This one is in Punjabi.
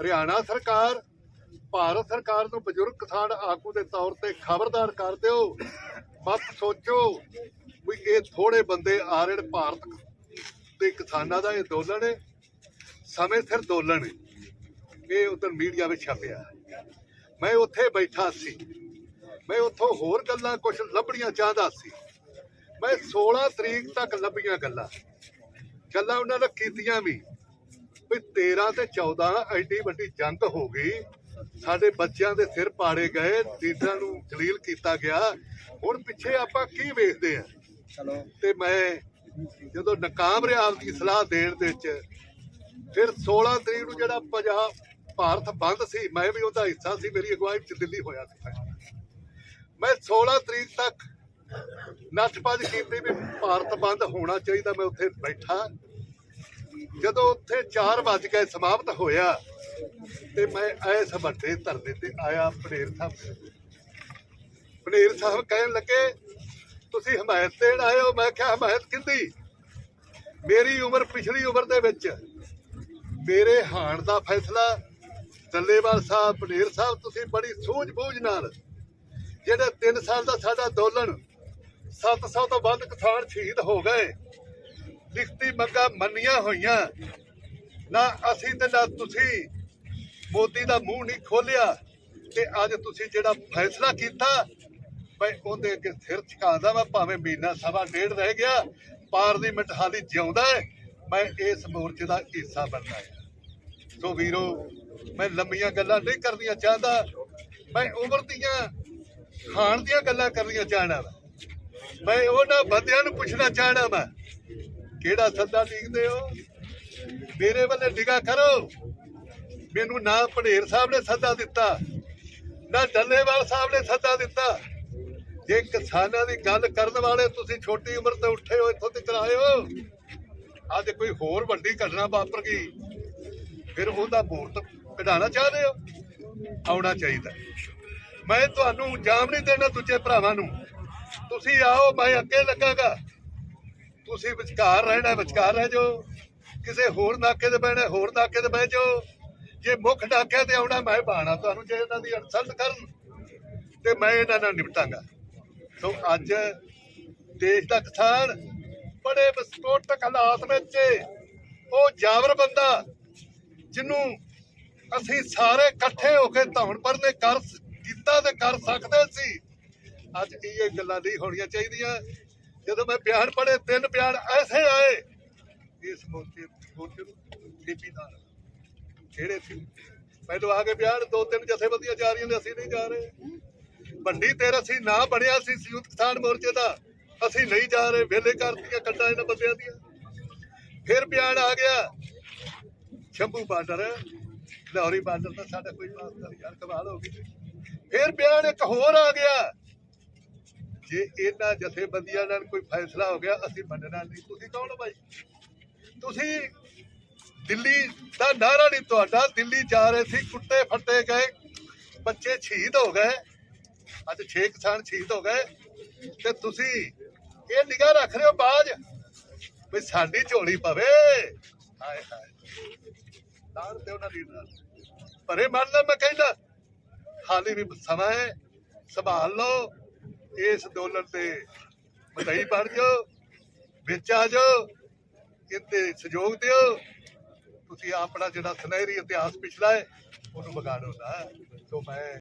ਹਰਿਆਣਾ ਸਰਕਾਰ, ਭਾਰਤ ਸਰਕਾਰ ਨੂੰ ਬਜ਼ੁਰਗ ਕਿਸਾਨ ਆਗੂ ਦੇ ਤੌਰ ਤੇ ਖਬਰਦਾਰ ਕਰ ਦਿਓ। ਮਤ ਸੋਚੋ ਵੀ ਇਹ ਥੋੜੇ ਬੰਦੇ ਆ ਭਾਰਤ ਤੇ ਕਿਸਾਨਾਂ ਦਾ ਇਹ ਅੰਦੋਲਨ ਹੈ। ਸਮੇਂ ਸਿਰ ਅੰਦੋਲਨ ਹੈ। ਇਹ ਉਧਰ ਮੀਡੀਆ ਵਿੱਚ ਛਪਿਆ ਮੈਂ ਉੱਥੇ ਬੈਠਾ ਸੀ। ਮੈਂ ਉੱਥੋਂ ਹੋਰ ਗੱਲਾਂ ਕੁਝ ਲੱਭਣੀਆਂ ਚਾਹੁੰਦਾ ਸੀ। ਮੈਂ 16 ਤਰੀਕ ਤੱਕ ਲੱਭੀਆਂ ਗੱਲਾਂ। ਗੱਲਾਂ ਉਹਨਾਂ ਨੇ ਕੀਤੀਆਂ ਵੀ। ਵੀ 13 ਤੇ 14 ਐਡੀ ਵੱਡੀ ਜੰਗ ਹੋ ਗਈ। ਸਾਡੇ ਬੱਚਿਆਂ ਦੇ ਸਿਰ ਪਾੜੇ ਗਏ ਲੀਡਰਾਂ ਨੂੰ ਜਲੀਲ ਕੀਤਾ ਗਿਆ। ਹੁਣ ਪਿੱਛੇ ਆਪਾਂ ਕੀ ਵੇਖਦੇ ਆ ਤੇ ਮੈਂ ਜਦੋਂ ਨਕਾਮ ਰਿਹਾ ਆਪਦੀ ਸਲਾਹ ਦੇਣ ਦੇ ਵਿੱਚ ਫਿਰ 16 ਤਰੀਕ ਨੂੰ ਜਿਹੜਾ ਪੰਜਾਬ ਭਾਰਤ ਬੰਦ ਸੀ ਮੈਂ ਵੀ ਉਹਦਾ ਹਿੱਸਾ ਸੀ ਮੇਰੀ ਅਗਵਾਈ ਚ ਦਿੱਲੀ ਹੋਇਆ ਸੀ। ਮੈਂ 16 ਤਰੀਕ ਤੱਕ ਨੱਠਪੱਜ ਕੀਤੀ ਵੀ ਭਾਰਤ ਬੰਦ ਹੋਣਾ ਚਾਹੀਦਾ ਮੈਂ ਉੱਥੇ ਬੈਠਾ। ਜਦੋਂ ਉੱਥੇ 4 ਵਜ ਕੇ ਸਮਾਪਤ ਹੋਇਆ ਤੇ ਮੈਂ ਐਸ ਵੱਡੇ ਧਰਨੇ ਤੇ ਆਇਆ ਪਨੇਰ ਸਾਹਿਬ ਪਨੇਰ ਸਾਹਿਬ ਕਹਿਣ ਲੱਗੇ, ਤੁਸੀਂ ਹਮਾਇਤ ਦੇਣ ਆਏ ਹੋ? ਮੈਂ ਕਿਹਾ, ਹਮਾਇਤ ਕਿੰਦੀ? ਮੇਰੀ ਉਮਰ ਪਿਛਲੀ ਉਮਰ ਦੇ ਵਿੱਚ। ਮੇਰੇ ਹਾਣ ਦਾ ਫੈਸਲਾ ਦੱਲੇਵਾਲ ਸਾਹਿਬ, ਪਨੇਰ ਸਾਹਿਬ, ਤੁਸੀਂ ਬੜੀ ਸੂਝ-ਬੂਝ ਨਾਲ, ਜਿਹੜੇ 3 ਸਾਲ ਦਾ ਸਾਡਾ ਅੰਦੋਲਨ 700 ਤੋਂ ਵੱਧ ਕਿਸਾਨ ਸ਼ਹੀਦ ਹੋ ਗਏ। ਲਿਖਤੀ ਮੰਗਾਂ ਮੰਨੀਆਂ ਹੋਈਆਂ। ਨਾ ਅਸੀਂ ਤੇ ਨਾ ਤੁਸੀਂ। ਮੋਦੀ ਦਾ ਮੂੰਹ ਨਹੀਂ ਖੋਲਿਆ ਤੇ ਅੱਜ ਤੁਸੀਂ ਜਿਹੜਾ ਫੈਸਲਾ ਕੀਤਾ, ਮੈਂ ਉਹਦੇ ਅੱਗੇ ਸਿਰ ਝੁਕਾਉਂਦਾ ਮੈਂ ਭਾਵੇਂ ਮਹੀਨਾ ਸਵਾ ਡੇਢ ਰਹਿ ਗਿਆ, ਪਾਰਲੀਮੈਂਟ ਹਾਲੀ ਜਿਉਂਦਾ ਹੈ, ਮੈਂ ਇਸ ਮੋਰਚੇ ਦਾ ਹਿੱਸਾ ਬਣਨਾ ਹੈ। ਸੋ ਵੀਰੋ, ਮੈਂ ਲੰਮੀਆਂ ਗੱਲਾਂ ਨਹੀਂ ਕਰਨੀਆਂ ਚਾਹੁੰਦਾ, ਮੈਂ ਉਮਰ ਦੀਆਂ, ਖਾਣ ਦੀਆਂ ਗੱਲਾਂ ਕਰਨੀਆਂ ਚਾਹਣਾ ਵਾ। ਮੈਂ ਉਹਨਾਂ ਬੰਦਿਆਂ ਨੂੰ ਪੁੱਛਣਾ ਚਾਹਣਾ ਮੈਂ ਕਿਹੜਾ ਸੱਦਾ ਲਿਖਦੇ ਹੋ? ਮੇਰੇ ਵੱਲੇ ਨਿਗਾਹ ਕਰੋ। ਮੈਨੂੰ ਨਾ ਪੜੇਰ ਸਾਹਿਬ ਨੇ ਸੱਦਾ ਦਿੱਤਾ, ਨਾ ਡੱਲੇਵਾਲ ਸਾਹਿਬ ਨੇ ਸੱਦਾ ਦਿੱਤਾ। ਜੇ ਕਿਸਾਨਾਂ ਦੀ ਗੱਲ ਕਰਨ ਵਾਲੇ ਤੁਸੀਂ ਛੋਟੀ ਉਮਰ ਤੋਂ ਉੱਠੇ ਹੋ, ਇੱਥੋਂ ਤੱਕ ਆਏ ਹੋ। ਅੱਜ ਕੋਈ ਹੋਰ ਵੱਡੀ ਘਟਨਾ ਵਾਪਰ ਗਈ, ਫਿਰ ਉਹਦਾ ਵੋਟ ਕਢਾਣਾ ਚਾਹਦੇ ਹੋ? ਆਉਣਾ ਚਾਹੀਦਾ। ਮੈਂ ਤੁਹਾਨੂੰ ਜਾਮ ਨਹੀਂ ਦੇਣਾ ਦੂਜੇ ਭਰਾਵਾਂ ਨੂੰ। ਤੁਸੀਂ ਆਓ, ਮੈਂ ਅੱਗੇ ਲੱਗਾਗਾ। ਤੁਸੀਂ ਵਿਚਕਾਰ ਰਹਿਣਾ, ਵਿਚਕਾਰ ਰਹਿ ਜਾਓ। ਕਿਸੇ ਹੋਰ ਨਾਕੇ ਤੇ ਬਹਿਣਾ, ਹੋਰ ਨਾਕੇ ਤੇ ਬਹਿ ਜਾਓ। ਜੇ ਮੁੱਖ ਨਾਕੇ ਤੇ ਆਉਣਾ, ਮੈਂ ਬਾਣਾ ਤੁਹਾਨੂੰ ਜੇ ਇਹਨਾਂ ਦੀ ਇਨਸਲਟ ਕਰਨ, ਤੇ ਮੈਂ ਇਹਨਾਂ ਨਾਲ ਨਿਪਟਾਂਗਾ। ਸੋ ਅੱਜ ਦੇਸ਼ ਦਾ ਕਿਸਾਨ ਬੜੇ ਵਿਸਫੋਟਕ ਹਾਲਾਤ ਵਿੱਚ ਉਹ ਜਾਵਰ ਬੰਦਾ, ਜਿਹਨੂੰ ਅਸੀਂ ਸਾਰੇ ਇਕੱਠੇ ਹੋ ਕੇ ਧੌਣ ਪਰਨੇ ਕਰ ਕੀਤਾ ਤੇ ਕਰ ਸਕਦੇ ਸੀ। ਅੱਜ ਇਹ ਗੱਲਾਂ ਨਹੀਂ ਹੋਣੀਆਂ ਚਾਹੀਦੀਆਂ। ਜਦੋਂ ਮੈਂ ਬਿਆਨ ਪੜ੍ਹੇ ਤਿੰਨ ਬਿਆਨ ਐਸੇ ਆਏ, ਇਸ ਮੌਕੇ ਮੌਕੇ ਨੂੰ ਡੀਪੀ ਦਾ ਸੀ ਪਹਿਲੋਂ ਆ ਕੇ ਬਿਆਨ ਦੋ ਤਿੰਨ ਜਥੇਬੰਦੀਆਂ ਜਾ ਰਹੀਆਂ ਨੇ, ਅਸੀਂ ਨਹੀਂ ਜਾ ਰਹੇ। ਵੱਡੀ ਤੇਰ ਅਸੀਂ ਨਾ ਬਣਿਆ ਸੀ ਸੰਯੁਕਤ ਕਿਸਾਨ ਮੋਰਚੇ ਦਾ। ਅਸੀਂ ਨਹੀਂ ਜਾ ਰਹੇ ਵੇਲੇ ਕਰਤੀਆਂ ਕੱਟਾਂ ਇਹਨਾਂ ਬੰਦਿਆਂ ਦੀਆਂ। ਫਿਰ ਬਿਆਨ ਆ ਗਿਆ। ਸ਼ੰਭੂ ਬਾਰਡਰ, ਲਾਹੌਰੀ ਬਾਰਡਰ ਦਾ ਸਾਡਾ ਕੋਈ ਵਾਸਤਾ ਨਹੀਂ ਯਾਰ, ਕਮਾਲ ਹੋ ਗਈ। ਫਿਰ ਬਿਆਨ ਇੱਕ ਹੋਰ ਆ ਗਿਆ। ਜੇ ਇਹਨਾਂ ਜਥੇਬੰਦੀਆਂ ਨਾਲ ਕੋਈ ਫੈਸਲਾ ਹੋ ਗਿਆ, ਅਸੀਂ ਮੰਨਣਾ ਨਹੀਂ। ਤੁਸੀਂ ਕੌਣ ਹੋ ਭਾਈ ਤੁਸੀਂ ਦਿੱਲੀ ਦਾ ਨਾਰਾ ਨਹੀਂ ਤੁਹਾਡਾ। ਦਿੱਲੀ ਜਾ ਰਹੇ ਸੀ ਕੁੱਟੇ ਫੱਟੇ ਗਏ, ਬੱਚੇ ਸ਼ਹੀਦ ਹੋ ਗਏ। ਅੱਜ 6 ਕਿਸਾਨ ਸ਼ਹੀਦ ਹੋ ਗਏ। ਤੇ ਤੁਸੀਂ ਇਹ ਨਿਗਾਹ ਰੱਖ ਰਹੇ ਹੋ ਬਾਜ ਵੀ ਸਾਡੀ ਝੋਲੀ ਪਵੇ। ਹਾਏ ਹਾਏ। ਤਾਂ ਤੇ ਉਹਨਾਂ ਲੀਡਰਾਂ ਪਰੇ ਮੰਨ ਮੈਂ ਕਹਿੰਦਾ, ਹਾਲੇ ਵੀ ਸਮਾਂ ਹੈ, ਸੰਭਾਲ ਲਓ। ਇਸ ਅੰਦੋਲਨ ਤੇ ਵਧਾਈ ਬਣ ਜਾਓ, ਵਿੱਚ ਆ ਜਾਓ, ਇਹਦੇ ਸਹਿਯੋਗ ਦਿਓ। ਤੁਸੀਂ ਆਪਣਾ ਜਿਹੜਾ ਸੁਨਹਿਰੀ ਇਤਿਹਾਸ ਪਿਛਲਾ ਹੈ, ਉਹਨੂੰ ਵਿਗਾੜੋ ਨਾ। ਸੋ ਮੈਂ